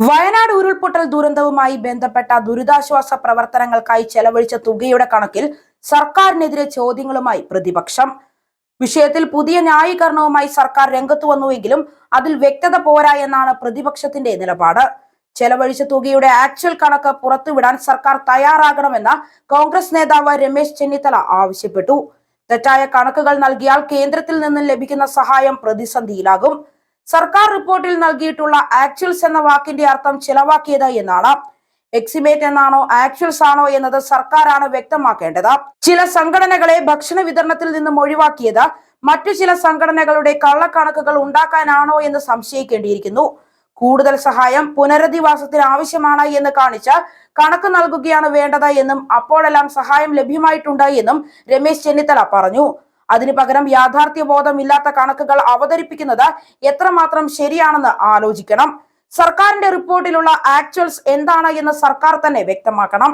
വയനാട് ഉരുൾപൊട്ടൽ ദുരന്തവുമായി ബന്ധപ്പെട്ട ദുരിതാശ്വാസ പ്രവർത്തനങ്ങൾക്കായി ചെലവഴിച്ച തുകയുടെ കണക്കിൽ സർക്കാരിനെതിരെ ചോദ്യങ്ങളുമായി പ്രതിപക്ഷം. വിഷയത്തിൽ പുതിയ ന്യായീകരണവുമായി സർക്കാർ രംഗത്തു വന്നുവെങ്കിലും അതിൽ വ്യക്തത പോരാ എന്നാണ് പ്രതിപക്ഷത്തിന്റെ നിലപാട്. ചെലവഴിച്ച തുകയുടെ ആക്ച്വൽ കണക്ക് പുറത്തുവിടാൻ സർക്കാർ തയ്യാറാകണമെന്ന കോൺഗ്രസ് നേതാവ് രമേശ് ചെന്നിത്തല ആവശ്യപ്പെട്ടു. തെറ്റായ കണക്കുകൾ നൽകിയാൽ കേന്ദ്രത്തിൽ നിന്നും ലഭിക്കുന്ന സഹായം പ്രതിസന്ധിയിലാകും. സർക്കാർ റിപ്പോർട്ടിൽ നൽകിയിട്ടുള്ള ആക്ച്വൽസ് എന്ന വാക്കിന്റെ അർത്ഥം ചിലവാക്കിയത് എന്നാണ്. എക്സിമേറ്റ് എന്നാണോ ആക്ച്വൽസ് ആണോ എന്നത് സർക്കാരാണ് വ്യക്തമാക്കേണ്ടത്. ചില സംഘടനകളെ ഭക്ഷണ വിതരണത്തിൽ നിന്നും ഒഴിവാക്കിയത് മറ്റു ചില സംഘടനകളുടെ കള്ളക്കണക്കുകൾ ഉണ്ടാക്കാനാണോ എന്ന് സംശയിക്കേണ്ടിയിരിക്കുന്നു. കൂടുതൽ സഹായം പുനരധിവാസത്തിന് ആവശ്യമാണ് എന്ന് കാണിച്ച് കണക്ക് നൽകുകയാണ് വേണ്ടത് എന്നും അപ്പോഴെല്ലാം സഹായം ലഭ്യമായിട്ടുണ്ട് എന്നും രമേശ് ചെന്നിത്തല പറഞ്ഞു. അതിനു പകരം യാഥാർത്ഥ്യ ബോധമില്ലാത്ത കണക്കുകൾ അവതരിപ്പിക്കുന്നത് എത്രമാത്രം ശരിയാണെന്ന് ആലോചിക്കണം. സർക്കാരിന്റെ റിപ്പോർട്ടിലുള്ള ആക്ച്വൽസ് എന്താണ് എന്ന് സർക്കാർ തന്നെ വ്യക്തമാക്കണം.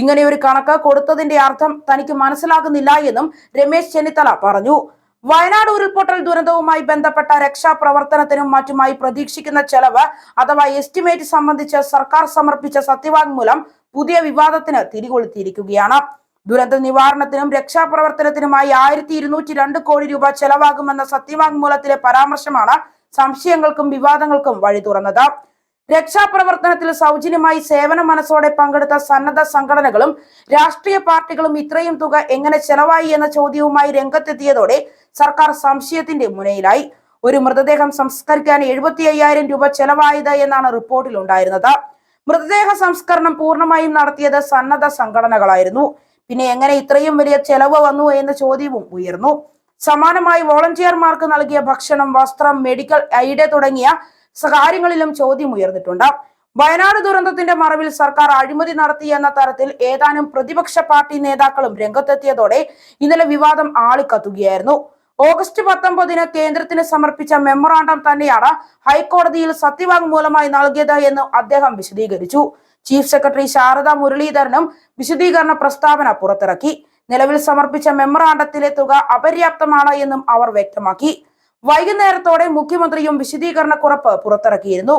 ഇങ്ങനെ ഒരു കണക്ക് കൊടുത്തതിന്റെ അർത്ഥം തനിക്ക് മനസ്സിലാകുന്നില്ല എന്നും രമേശ് ചെന്നിത്തല പറഞ്ഞു. വയനാട് ഉരുൾപൊട്ടൽ ദുരന്തവുമായി ബന്ധപ്പെട്ട രക്ഷാപ്രവർത്തനത്തിനും മറ്റുമായി പ്രതീക്ഷിക്കുന്ന ചെലവ് അഥവാ എസ്റ്റിമേറ്റ് സംബന്ധിച്ച് സർക്കാർ സമർപ്പിച്ച സത്യവാങ്മൂലം പുതിയ വിവാദത്തിന് തിരികൊളുത്തിയിരിക്കുകയാണ്. ദുരന്ത നിവാരണത്തിനും രക്ഷാപ്രവർത്തനത്തിനുമായി ആയിരത്തി ഇരുന്നൂറ്റി രണ്ട് കോടി രൂപ ചെലവാകുമെന്ന സത്യവാങ്മൂലത്തിലെ പരാമർശമാണ് സംശയങ്ങൾക്കും വിവാദങ്ങൾക്കും വഴി തുറന്നത്. രക്ഷാപ്രവർത്തനത്തിൽ സൗജന്യമായി സേവന മനസ്സോടെ പങ്കെടുത്ത സന്നദ്ധ സംഘടനകളും രാഷ്ട്രീയ പാർട്ടികളും ഇത്രയും തുക എങ്ങനെ ചെലവായി എന്ന ചോദ്യവുമായി രംഗത്തെത്തിയതോടെ സർക്കാർ സംശയത്തിന്റെ മുനയിലായി. ഒരു മൃതദേഹം സംസ്കരിക്കാൻ എഴുപത്തി അയ്യായിരം രൂപ ചെലവായത് എന്നാണ് റിപ്പോർട്ടിൽ ഉണ്ടായിരുന്നത് മൃതദേഹ സംസ്കരണം പൂർണമായും നടത്തിയത് സന്നദ്ധ സംഘടനകളായിരുന്നു. പിന്നെ എങ്ങനെ ഇത്രയും വലിയ ചെലവ് വന്നു എന്ന ചോദ്യവും ഉയർന്നു. സമാനമായി വോളണ്ടിയർമാർക്ക് നൽകിയ ഭക്ഷണം വസ്ത്രം മെഡിക്കൽ എയ്ഡ് തുടങ്ങിയ കാര്യങ്ങളിലും ചോദ്യം ഉയർന്നിട്ടുണ്ട്. വയനാട് ദുരന്തത്തിന്റെ മറവിൽ സർക്കാർ അഴിമതി നടത്തി എന്ന തരത്തിൽ ഏതാനും പ്രതിപക്ഷ പാർട്ടി നേതാക്കളും രംഗത്തെത്തിയതോടെ ഇന്നലെ വിവാദം ആളിക്കത്തുകയായിരുന്നു. ഓഗസ്റ്റ് പത്തൊമ്പതിന് കേന്ദ്രത്തിന് സമർപ്പിച്ച മെമ്മോറാണ്ടം തന്നെയാണ് ഹൈക്കോടതിയിൽ സത്യവാങ്മൂലമായി നൽകിയത് എന്ന് അദ്ദേഹം വിശദീകരിച്ചു. ചീഫ് സെക്രട്ടറി ശാരദ മുരളീധരനും വിശദീകരണ പ്രസ്താവന പുറത്തിറക്കി. നിലവിൽ സമർപ്പിച്ച മെമ്മറാണ്ടത്തിലെ തുക അപര്യാപ്തമാണ് എന്നും അവർ വ്യക്തമാക്കി. വൈകുന്നേരത്തോടെ മുഖ്യമന്ത്രിയും വിശദീകരണക്കുറിപ്പ് പുറത്തിറക്കിയിരുന്നു.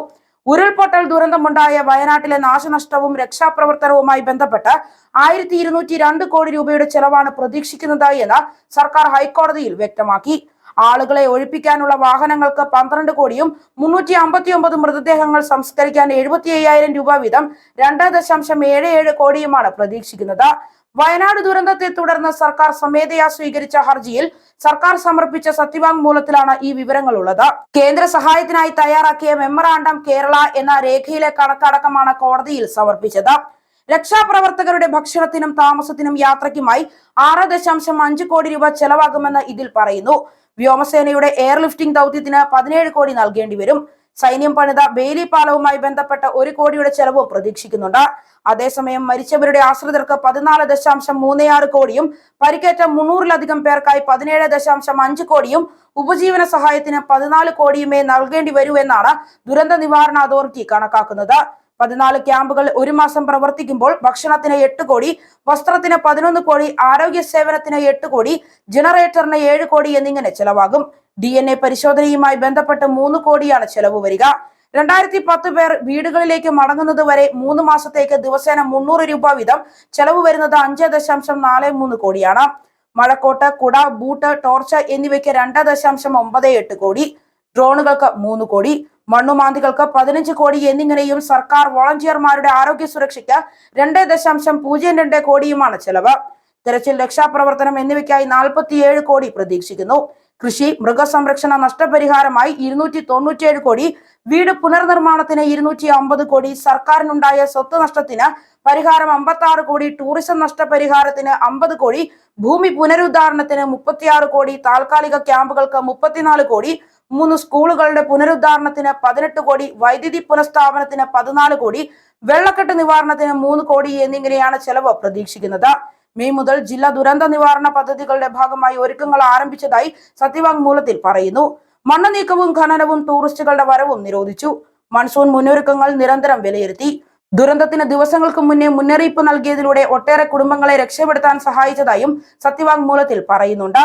ഉരുൾപൊട്ടൽ ദുരന്തമുണ്ടായ വയനാട്ടിലെ നാശനഷ്ടവും രക്ഷാപ്രവർത്തനവുമായി ബന്ധപ്പെട്ട് ആയിരത്തി ഇരുന്നൂറ്റി രണ്ട് കോടി രൂപയുടെ ചെലവാണ് പ്രതീക്ഷിക്കുന്നത് എന്ന് സർക്കാർ ഹൈക്കോടതിയിൽ വ്യക്തമാക്കി. ആളുകളെ ഒഴിപ്പിക്കാനുള്ള വാഹനങ്ങൾക്ക് പന്ത്രണ്ട് കോടിയും മുന്നൂറ്റി അമ്പത്തി ഒമ്പത് മൃതദേഹങ്ങൾ സംസ്കരിക്കാൻ എഴുപത്തി അയ്യായിരം രൂപ വീതം രണ്ട് ദശാംശം ഏഴ് ഏഴ് കോടിയുമാണ് പ്രതീക്ഷിക്കുന്നത്. വയനാട് ദുരന്തത്തെ തുടർന്ന് സർക്കാർ സ്വമേധയാ സ്വീകരിച്ച ഹർജിയിൽ സർക്കാർ സമർപ്പിച്ച സത്യവാങ്മൂലത്തിലാണ് ഈ വിവരങ്ങൾ ഉള്ളത് കേന്ദ്ര സഹായത്തിനായി തയ്യാറാക്കിയ മെമ്മറാണ്ടം കേരള എന്ന രേഖയിലെ കണക്കടക്കമാണ് കോടതിയിൽ സമർപ്പിച്ചത്. രക്ഷാപ്രവർത്തകരുടെ ഭക്ഷണത്തിനും താമസത്തിനും യാത്രയ്ക്കുമായി ആറ് ദശാംശം അഞ്ച് കോടി രൂപ ചെലവാകുമെന്ന് ഇതിൽ പറയുന്നു. വ്യോമസേനയുടെ എയർലിഫ്റ്റിംഗ് ദൗത്യത്തിന് പതിനേഴ് കോടി നൽകേണ്ടി വരും. സൈന്യം പണിത ബേലി പാലവുമായി ബന്ധപ്പെട്ട ഒരു കോടിയുടെ ചെലവും പ്രതീക്ഷിക്കുന്നുണ്ട്. അതേസമയം മരിച്ചവരുടെ ആശ്രിതർക്ക് പതിനാല് ദശാംശം മൂന്ന് ആറ് കോടിയും പരിക്കേറ്റ മുന്നൂറിലധികം പേർക്കായി പതിനേഴ് ദശാംശം അഞ്ച് കോടിയും ഉപജീവന സഹായത്തിന് പതിനാല് കോടിയുമേ നൽകേണ്ടി വരൂ എന്നാണ് ദുരന്ത നിവാരണ അതോറിറ്റി കണക്കാക്കുന്നത്. പതിനാല് ക്യാമ്പുകൾ ഒരു മാസം പ്രവർത്തിക്കുമ്പോൾ ഭക്ഷണത്തിന് എട്ട് കോടി വസ്ത്രത്തിന് പതിനൊന്ന് കോടി ആരോഗ്യ സേവനത്തിന് എട്ട് കോടി ജനറേറ്ററിന് ഏഴ് കോടി എന്നിങ്ങനെ ചെലവാകും. ഡി എൻ എ പരിശോധനയുമായി ബന്ധപ്പെട്ട് മൂന്ന് കോടിയാണ് ചെലവ് വരിക. രണ്ടായിരത്തി പത്ത് പേർ വീടുകളിലേക്ക് മടങ്ങുന്നത് വരെ മൂന്ന് മാസത്തേക്ക് ദിവസേന മുന്നൂറ് രൂപ വീതം ചെലവ് വരുന്നത് അഞ്ച് ദശാംശം നാല് മൂന്ന് കോടിയാണ്. മഴക്കോട്ട് കുട ബൂട്ട് ടോർച്ച് എന്നിവയ്ക്ക് രണ്ട് ദശാംശം ഒമ്പത് എട്ട് കോടി ഡ്രോണുകൾക്ക് മൂന്ന് കോടി. മണ്ണുമാന്തികൾക്ക് പതിനഞ്ച് കോടി എന്നിങ്ങനെയും സർക്കാർ വോളണ്ടിയർമാരുടെ ആരോഗ്യ സുരക്ഷയ്ക്ക് രണ്ട് ദശാംശം പൂജ്യം രണ്ട് കോടിയുമാണ് ചെലവ്. തെരച്ചിൽ രക്ഷാപ്രവർത്തനം എന്നിവയ്ക്കായി നാൽപ്പത്തിയേഴ് കോടി പ്രതീക്ഷിക്കുന്നു. കൃഷി മൃഗസംരക്ഷണ നഷ്ടപരിഹാരമായി ഇരുന്നൂറ്റി തൊണ്ണൂറ്റിയേഴ് കോടി വീട് പുനർനിർമ്മാണത്തിന് ഇരുന്നൂറ്റി അമ്പത് കോടി സർക്കാരിനുണ്ടായ സ്വത്ത് നഷ്ടത്തിന് പരിഹാരം അമ്പത്തി ആറ് കോടി ടൂറിസം നഷ്ടപരിഹാരത്തിന് അമ്പത് കോടി ഭൂമി പുനരുദ്ധാരണത്തിന് മുപ്പത്തിയാറ് കോടി താൽക്കാലിക ക്യാമ്പുകൾക്ക് മുപ്പത്തിനാല് കോടി മൂന്ന് സ്കൂളുകളുടെ പുനരുദ്ധാരണത്തിന് പതിനെട്ട് കോടി വൈദ്യുതി പുനഃസ്ഥാപനത്തിന് പതിനാല് കോടി വെള്ളക്കെട്ട് നിവാരണത്തിന് മൂന്ന് കോടി എന്നിങ്ങനെയാണ് ചെലവ് പ്രതീക്ഷിക്കുന്നത്. മെയ് മുതൽ ജില്ലാ ദുരന്ത നിവാരണ പദ്ധതികളുടെ ഭാഗമായി ഒരുക്കങ്ങൾ ആരംഭിച്ചതായി സത്യവാങ്മൂലത്തിൽ പറയുന്നു. മണ്ണ് നീക്കവും ഖനനവും ടൂറിസ്റ്റുകളുടെ വരവും നിരോധിച്ചു. മൺസൂൺ മുന്നൊരുക്കങ്ങൾ നിരന്തരം വിലയിരുത്തി. ദുരന്തത്തിന് ദിവസങ്ങൾക്ക് മുന്നേ മുന്നറിയിപ്പ് നൽകിയതിലൂടെ ഒട്ടേറെ കുടുംബങ്ങളെ രക്ഷപ്പെടുത്താൻ സഹായിച്ചതായും സത്യവാങ്മൂലത്തിൽ പറയുന്നുണ്ട്.